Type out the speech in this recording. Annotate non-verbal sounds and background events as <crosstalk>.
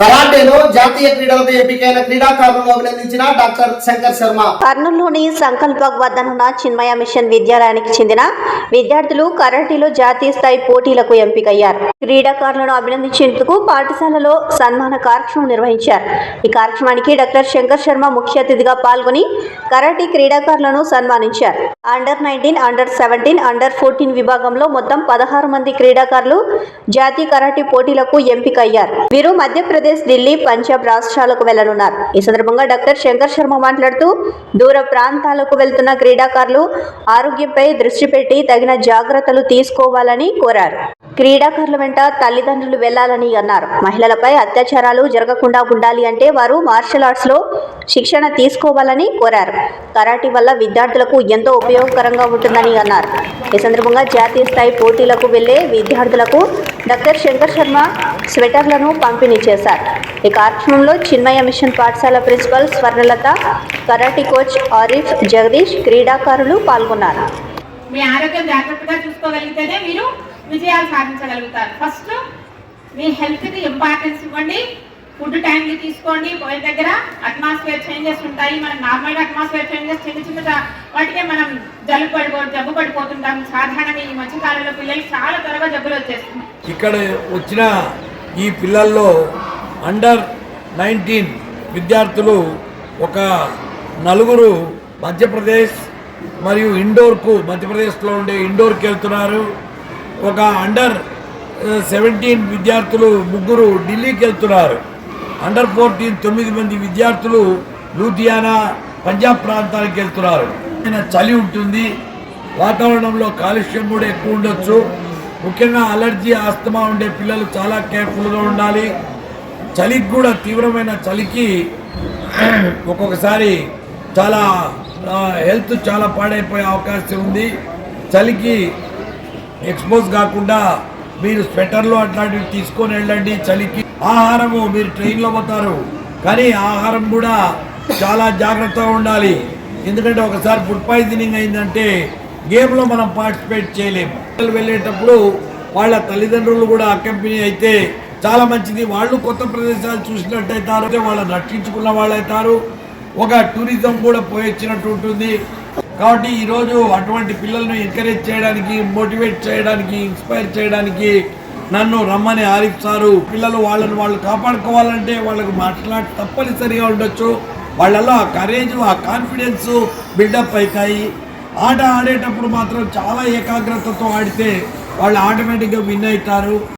కరాటేలో జాతీయ క్రీడలకు ఎంపికైన క్రీడాకారులను అభినందించిన డాక్టర్ శంకర్ శర్మ. కర్నూలులోని సంకల్ప వద్దనున్న చిన్మయ మిషన్ విద్యాలయానికి చెందిన విద్యార్థులు కరాటీలో జాతీయ స్థాయి పోటీలకు ఎంపికయ్యారు. క్రీడాకారులను అభినందించేందుకు పాఠశాలలో సన్మాన కార్యక్రమం నిర్వహించారు. ఈ కార్యక్రమానికి డాక్టర్ శంకర్ శర్మ ముఖ్య అతిథిగా పాల్గొని కరాటీ క్రీడాకారులను సన్మానించారు. Under nineteen under seventeen under fourteen విభాగంలో మొత్తం పదహారు మంది క్రీడాకారులు జాతీయ కరాటీ పోటీలకు ఎంపికయ్యారు. వీరు మధ్యప్రదేశ్ ఢిల్లీ పంజాబ్ రాష్ట్రాలకు వెళ్ళనున్నారు. ఈ సందర్భంగా డాక్టర్ శంకర్ శర్మ మాట్లాడుతూ దూర ప్రాంతాలకు వెళ్తున్న క్రీడాకారులు ఆరోగ్యంపై దృష్టి పెట్టి తగిన జాగ్రత్తలు తీసుకోవాలని కోరారు. క్రీడాకారుల వెంట తల్లిదండ్రులు వెళ్ళాలని అన్నారు. మహిళలపై అత్యాచారాలు జరగకుండా ఉండాలి అంటే వారు మార్షల్ ఆర్ట్స్లో శిక్షణ తీసుకోవాలని కోరారు. కరాటీ వల్ల విద్యార్థులకు ఎంతో ఉపయోగకరంగా ఉంటుందని అన్నారు. ఈ సందర్భంగా జాతీయ స్థాయి పోటీలకు వెళ్ళే విద్యార్థులకు డాక్టర్ శంకర్ శర్మ స్వెటర్లను పంపిణీ చేశారు. ఈ కార్యక్రమంలో చిన్మయ మిషన్ పాఠశాల principal Swarnalatha karate coach Arif Jagadish క్రీడాకారులు పాల్గొన్నారు. మీ ఆరోగ్యం జాగ్రత్తగా చూసుకోగలిగితేనే మీరు విజయాలు సాధించగలుగుతారు. ఫస్ట్ మీ హెల్త్కి ఇంపార్టెన్స్ ఇవ్వండి. ఫుడ్ టైంకి తీసుకోండి. పోయిన దగ్గర అట్మాస్ఫియర్ చేంజెస్ ఉంటాయి. మనం నార్మల్గా అట్మాస్ఫియర్ చేంజెస్ చిన్న చిన్న వాటికే మనం జలుబు పడిపో జబ్బు పడిపోతుంటాం. సాధారణంగా ఈ మధ్యకాలంలో పిల్లలకి చాలా త్వరగా జబ్బులు వచ్చేస్తున్నాయి. ఇక్కడ వచ్చిన ఈ పిల్లల్లో అండర్ నైన్టీన్ విద్యార్థులు ఒక నలుగురు మధ్యప్రదేశ్ మరియు ఇండోర్కు మధ్యప్రదేశ్లో ఉండే ఇండోర్కి వెళ్తున్నారు. ఒక అండర్ సెవెంటీన్ eh, విద్యార్థులు ముగ్గురు ఢిల్లీకి వెళ్తున్నారు. అండర్ ఫోర్టీన్ తొమ్మిది మంది విద్యార్థులు లూధియానా పంజాబ్ ప్రాంతానికి వెళ్తున్నారు. ఆయన చలి ఉంటుంది. వాతావరణంలో కాలుష్యం కూడా ఎక్కువ ఉండొచ్చు. ముఖ్యంగా అలర్జీ ఆస్తమా ఉండే పిల్లలు చాలా కేర్ఫుల్గా ఉండాలి. చలికి కూడా తీవ్రమైన చలికి <clears throat> ఒక్కొక్కసారి చాలా హెల్త్ చాలా పాడైపోయే అవకాశం ఉంది. చలికి ఎక్స్పోజ్ కాకుండా మీరు స్వెటర్లు అట్లాంటివి తీసుకొని వెళ్ళండి చలికి. ఆహారము మీరు ట్రైన్లో పోతారు. కానీ ఆహారం కూడా చాలా జాగ్రత్తగా ఉండాలి. ఎందుకంటే ఒకసారి ఫుడ్ పాయిజనింగ్ అయిందంటే గేమ్లో మనం పార్టిసిపేట్ చేయలేము. పిల్లలు వెళ్ళేటప్పుడు వాళ్ళ తల్లిదండ్రులు కూడా అకంపెనీ అయితే చాలా మంచిది. వాళ్ళు కొత్త ప్రదేశాలు చూసినట్టయితారు వాళ్ళని రక్షించుకున్న వాళ్ళైతారు. ఒక టూరిజం కూడా పోయొచ్చినట్టు ఉంటుంది. కాబట్టి ఈరోజు అటువంటి పిల్లల్ని ఎంకరేజ్ చేయడానికి మోటివేట్ చేయడానికి ఇన్స్పైర్ చేయడానికి నన్ను రమ్మని ఆరిఫ్ సారు. పిల్లలు వాళ్ళని వాళ్ళు కాపాడుకోవాలంటే వాళ్ళకు మాట్లాడి తప్పనిసరిగా ఉండొచ్చు. వాళ్ళలో ఆ కరేజ్ ఆ కాన్ఫిడెన్స్ బిల్డప్ అవుతాయి. ఆట ఆడేటప్పుడు మాత్రం చాలా ఏకాగ్రతతో ఆడితే వాళ్ళు ఆటోమేటిక్గా విన్ అవుతారు.